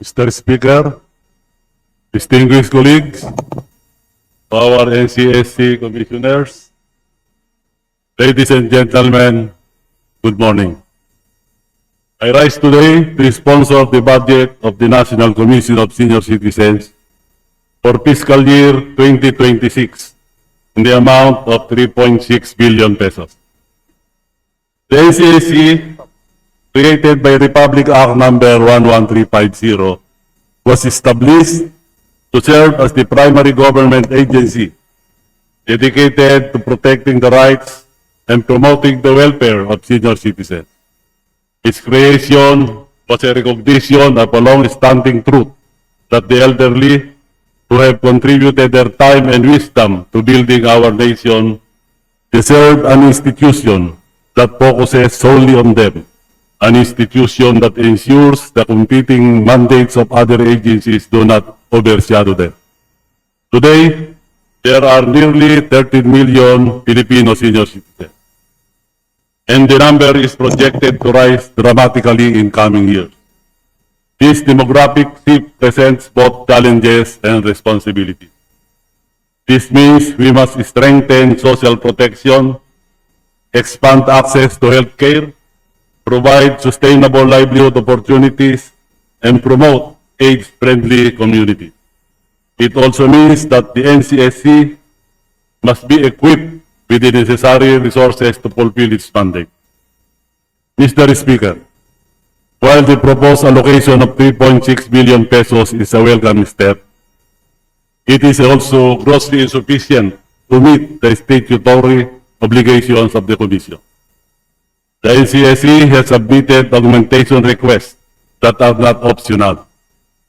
Mr. Speaker, distinguished colleagues, our NCSC commissioners, ladies and gentlemen, good morning. I rise today to sponsor the budget of the National Commission of Senior Citizens for fiscal year 2026 in the amount of 3.6 billion pesos. The NCSC created by Republic Act number 11350 was established to serve as the primary government agency dedicated to protecting the rights and promoting the welfare of senior citizens. Its creation was a recognition of a long-standing truth that the elderly who have contributed their time and wisdom to building our nation deserve an institution that focuses solely on them, an institution that ensures the competing mandates of other agencies do not overshadow them. Today, there are nearly 13 million Filipino senior citizens, and the number is projected to rise dramatically in coming years. This demographic shift presents both challenges and responsibilities. This means we must strengthen social protection, expand access to health care, provide sustainable livelihood opportunities, and promote age-friendly communities. It also means that the NCSC must be equipped with the necessary resources to fulfill its mandate. Mr. Speaker, while the proposed allocation of 3.6 billion pesos is a welcome step, it is also grossly insufficient to meet the statutory obligations of the Commission. The NCSE has submitted augmentation requests that are not optional,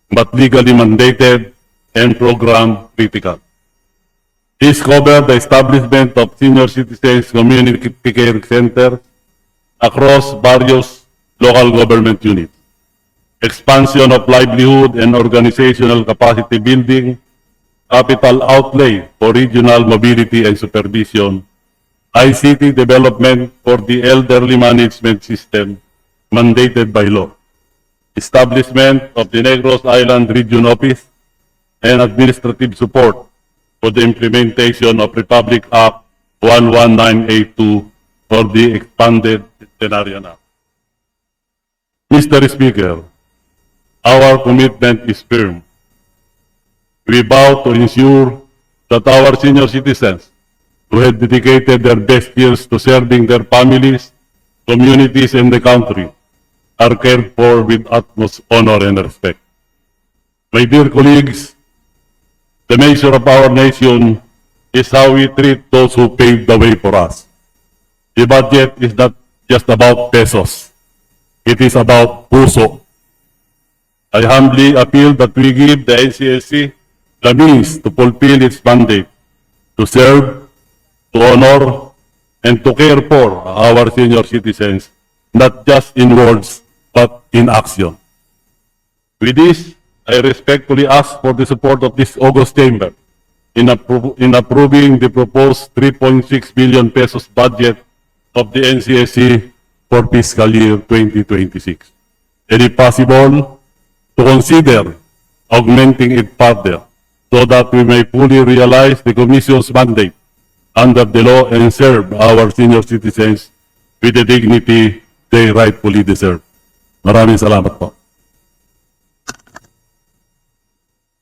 but legally mandated and program critical. These cover the establishment of senior citizens community care centers across various local government units, expansion of livelihood and organizational capacity building, capital outlay for regional mobility and supervision, ICT development for the elderly management system mandated by law, establishment of the Negros Island Region Office, and administrative support for the implementation of Republic Act 11982 for the expanded Centenarian Act. Mr. Speaker, our commitment is firm. We vow to ensure that our senior citizens who have dedicated their best years to serving their families, communities, and the country are cared for with utmost honor and respect. My dear colleagues, the measure of our nation is how we treat those who paved the way for us. The budget is not just about pesos. It is about puso. I humbly appeal that we give the NCSC the means to fulfill its mandate, to serve, to honor, and to care for our senior citizens, not just in words, but in action. With this, I respectfully ask for the support of this August Chamber in, appro- in approving the proposed 3.6 billion pesos budget of the NCSC for fiscal year 2026. And if possible, to consider augmenting it further so that we may fully realize the Commission's mandate under the law and serve our senior citizens with the dignity they rightfully deserve. Maraming salamat po.